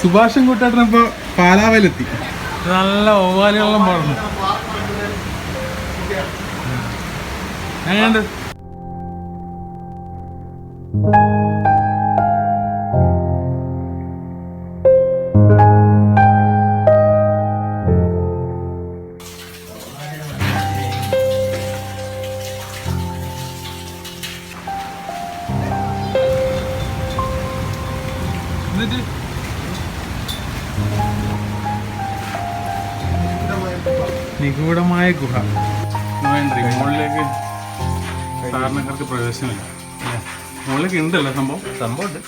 സുഭാഷും കൂട്ടാട്ടൻ ഇപ്പൊ പാലാവലെത്തി നല്ല ഓവാലുകളും പാടുന്നു. എങ്ങനെയുണ്ട്? നിഗൂഢമായ ഗുഹ. മുകളിലേക്ക് സാധാരണക്കാർക്ക് പ്രവേശനമില്ല. മുകളിലേക്ക് ഉണ്ടല്ലോ സംഭവം? സംഭവമുണ്ട്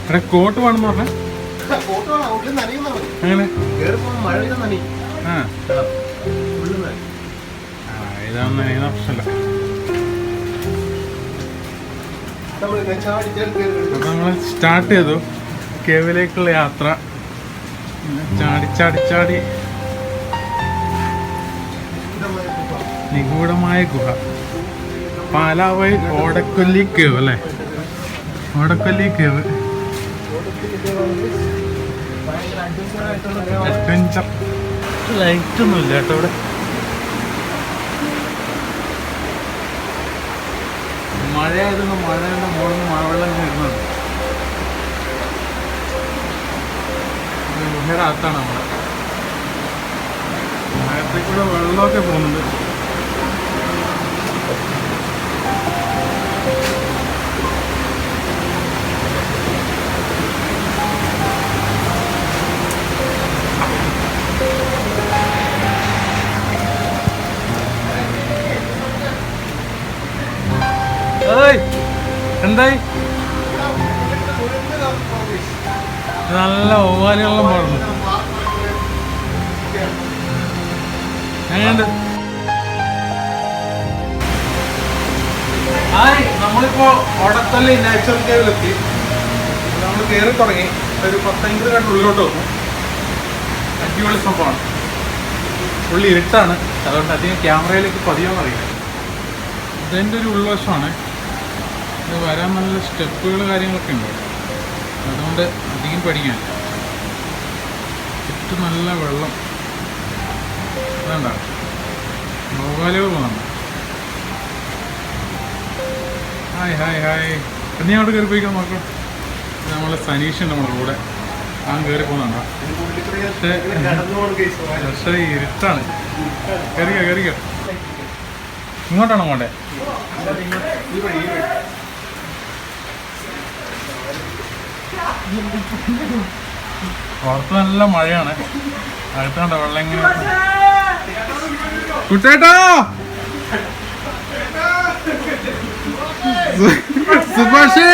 ഇവിടെ കോട്ട് വേണം പറഞ്ഞ? അങ്ങനെ നനി ആ. ഉള്ളിൽ നനി ആ, ഇതൊന്നും ഇതിന് പ്രശ്നമില്ല അപ്പൊ നമ്മൾ സ്റ്റാർട്ട് ചെയ്തു. കേവിലേക്കുള്ള യാത്ര. ചാടി ചാടി ചാടി. നിഗൂഢമായ ഗുഹ. പാലാവൈ ഓടക്കൊല്ലി കേവ് അല്ലേ? ഓടക്കൊല്ലി കേവ്. അഡ്വഞ്ചർ. ലൈറ്റ് ഒന്നും ഇല്ല കേട്ടോ ഇവിടെ. മഴയായിരുന്നു മഴയുടെ മുകളിൽ നിന്ന് മഴവെള്ളം വരുന്നത് ഗുഹയുടെ അകത്താണ് നമ്മുടെ മഴത്തേക്കൂടെ വെള്ളമൊക്കെ പോകുന്നുണ്ട്. എന്തായി? നല്ല ഓവാലുകളും പാടുന്നു. നമ്മളിപ്പോ ഓടത്തല്ലി നാച്ചുറൽ കേവിലെത്തി. നമ്മൾ കയറി തുടങ്ങി. ഒരു പത്തഞ്ച് കണ്ട് ഉള്ളിലോട്ട് വന്നു. അടിപൊളി സംഭവമാണ്. ഉള്ളി ഇരുട്ടാണ്. അതുകൊണ്ട് അധികം ക്യാമറയിലേക്ക് പതിയാൻ അറിയില്ല. ഒരു ഉൾവശമാണ്. ഇത് വരാൻ നല്ല സ്റ്റെപ്പുകൾ കാര്യങ്ങളൊക്കെ ഉണ്ട്. അതുകൊണ്ട് അധികം പഠിക്കാൻ ചുറ്റും നല്ല വെള്ളം. വേണ്ട നോവാലുകൾ വന്നു ഹായ് ഹായ് ഹായ്. നീ അവിടെ കയറി പോയിക്കാൻ നോക്കാം. നമ്മളെ സനീഷ് ഉണ്ട് നമ്മുടെ കൂടെ. ആ കയറി പോകുന്നുണ്ടോ? പക്ഷേ ഇരുട്ടാണ്. കയറിക്കോ കയറിക്കോ. ഇങ്ങോട്ടാണോ പോണ്ടേ പുറത്ത് നല്ല മഴയാണ്. അടുത്താണ്ട വെള്ളം ഇങ്ങനെ കുട്ടേട്ടോ! സുഭാഷേ!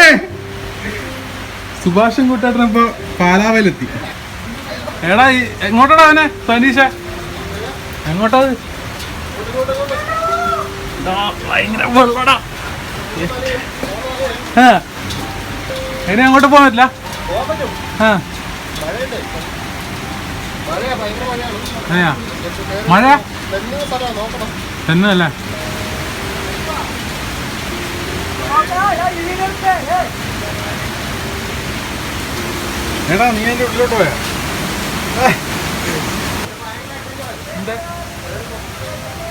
സുഭാഷും കുട്ടേട്ടൻ ഇപ്പൊ പാലാവലെത്തി എടാ എങ്ങോട്ടാടാ അവനെ? സനീഷ. എങ്ങോട്ടാ ഭയങ്കര വെള്ളടാ. ഇനി അങ്ങോട്ട് പോകാൻ പറ്റില്ല. ആ. മഴ തന്നെ എടാ നീ എന്റെ ഉള്ളിലോട്ട് പോയാ?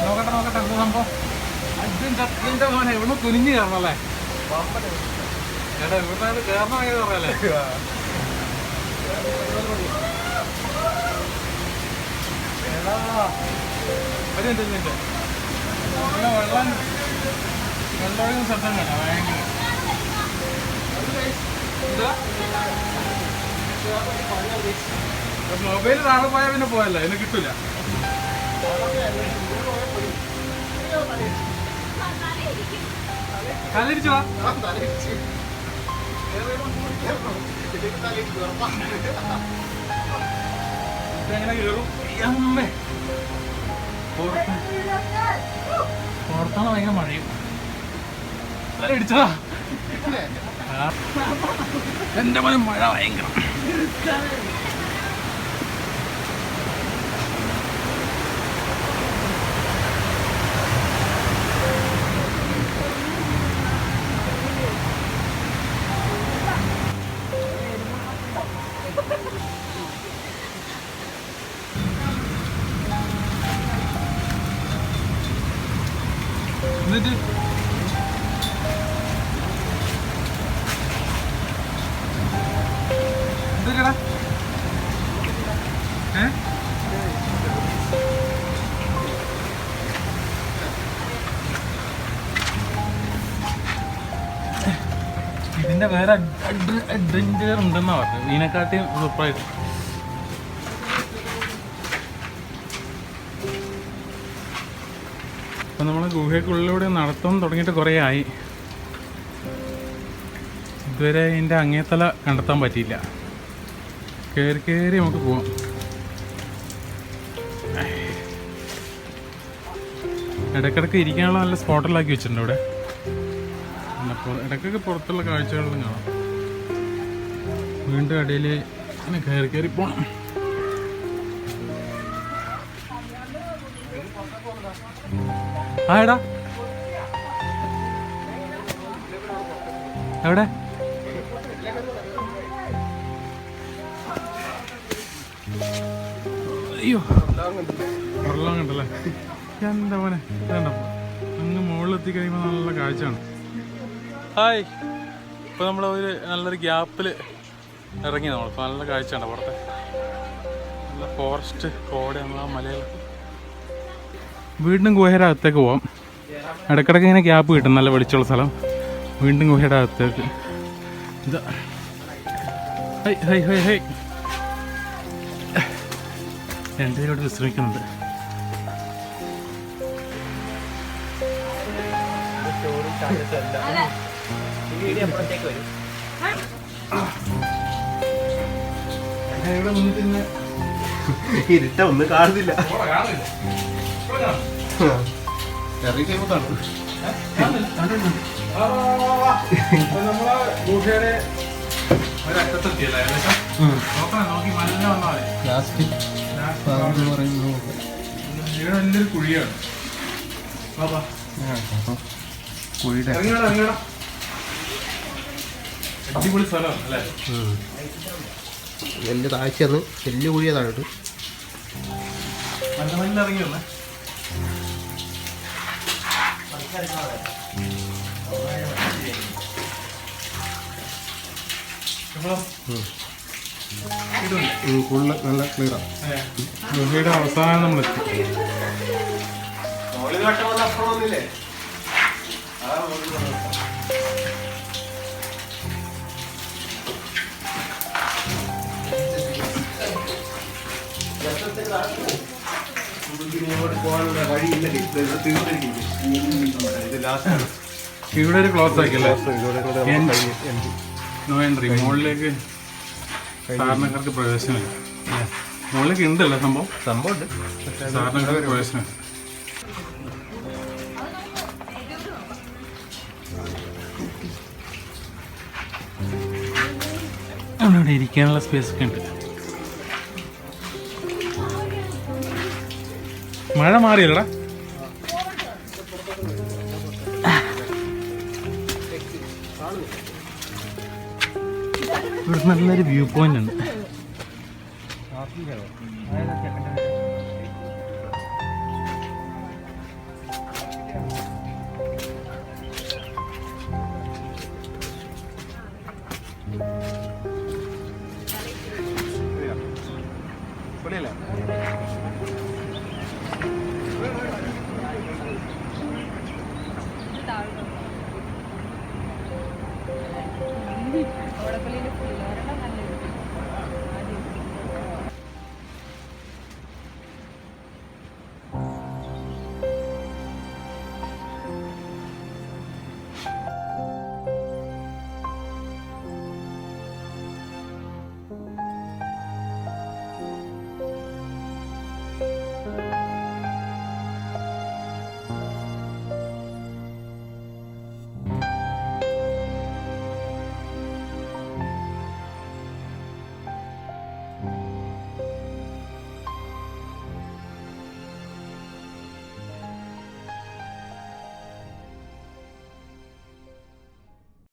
നോക്കട്ടെ നോക്കട്ടെ എന്താ സംഭവം? അജ്ജൻ അതിന്റെ മോനെ ഇവിടെ കുനിഞ്ഞു കയറണല്ലേ? വെള്ളം വെള്ളമൊഴുകുന്ന മൊബൈൽ താഴെ പോയാൽ പിന്നെ പോയല്ല അതിന് കിട്ടൂല. തലരിച്ചു വാ. അമ്മേ ഭയങ്കര മഴയും ഇടിച്ചതാ. എന്റെ മഴ ഭയങ്കരം എന്നിട്ട് എന്തൊക്കെടാ? ഏ? ഇതിന്റെ വേറെ അഡ്വഞ്ചർ ഉണ്ടെന്നാ പറഞ്ഞത്. ഇതിനെക്കാട്ടിയും സൂപ്പറായിട്ട് അപ്പം നമ്മൾ ഗുഹയ്ക്കുള്ളിലൂടെ നടത്തം തുടങ്ങിയിട്ട് കുറേ ആയി. ഇതുവരെ ഇതിന്റെ അങ്ങേത്തല കണ്ടെത്താൻ പറ്റിയില്ല. കയറി കയറി നമുക്ക് പോവാം. ഇടയ്ക്കിടയ്ക്ക് ഇരിക്കാനുള്ള നല്ല സ്പോട്ടിലാക്കി വെച്ചിട്ടുണ്ട് ഇവിടെ. ഇടയ്ക്കൊക്കെ പുറത്തുള്ള കാഴ്ചകളിലും കാണാം. വീണ്ടും ഇടയിൽ ഇങ്ങനെ കയറി കയറി പോകണം ആ എടാ എവിടെ? അയ്യോ. വെള്ളം കണ്ടല്ലേ എന്താ മോനെ? വേണ്ട അങ്ങ് മുകളിലെത്തി കഴിയുമ്പോൾ നല്ല കാഴ്ചയാണ്. ഹായ്. ഇപ്പോൾ നമ്മൾ ഒരു നല്ലൊരു ഗ്യാപ്പിൽ ഇറങ്ങി നമ്മൾ നല്ല കാഴ്ചയാണ് പുറത്തെ നല്ല ഫോറസ്റ്റ് കോട നമ്മൾ ആ മലയിൽ വീണ്ടും ഗുഹയുടെ അകത്തേക്ക് പോവാം. ഇടയ്ക്കിടയ്ക്ക് ഇങ്ങനെ ഗ്യാപ്പ് കിട്ടും നല്ല വെളിച്ചുള്ള സ്ഥലം. വീണ്ടും ഗുഹയുടെ അകത്തേക്ക്. ഇതാ. Hi hi hi hi. രണ്ടുപേരോട് വിശ്രമിക്കുന്നുണ്ട്. ഇരുട്ട ഒന്നും കാണുന്നില്ല. കാണില്ല ഇറങ്ങി കഴിയുമ്പോ കാണും. നമ്മളെ ഗുഹയുടെ ഒരറ്റത്തെത്തിയല്ലേ ഏകദേശം നോക്കണം നോക്കി നല്ല വന്നാൽ മതി ലാസ്റ്റ് പാമ്പ് പറയുന്നു ഇവിടെ വലിയൊരു കുഴിയാണ് വാ, വാ. കുഴിയുടെ. ഇറങ്ങിയോടാ ഇറങ്ങിയോടാ അടിപൊളി സ്ഥലമാണ് അല്ലേ വലിയ താഴ്ചയാണ്. വലിയ കുഴിയതാണ് നല്ല നല്ല ഇറങ്ങി വന്നേ. ഇപ്പൊ ഇതുണ്ട് ഫുള്ള് നല്ല ക്ലിയറാണ് ഗുഹയുടെ അവസാനം നമ്മൾ എത്തി ഇവിടെ ഒരു ക്ലോസ് ആക്കിയല്ലേ നോ എൻട്രി മുകളിലേക്ക് സാധാരണക്കാർക്ക് പ്രവേശനമില്ല മുകളിലേക്ക് ഉണ്ടല്ലോ സംഭവം. സംഭവം ഉണ്ട്. സാധാരണക്കാർക്ക് പ്രവേശനം അവിടെ ഇരിക്കാനുള്ള സ്പേസ് ഒക്കെ ഉണ്ട്. മഴ മാറിയല്ലടാ. ഇവിടെ നല്ലൊരു വ്യൂ പോയിന്റ് ഉണ്ട്. പൊളിയല്ലേ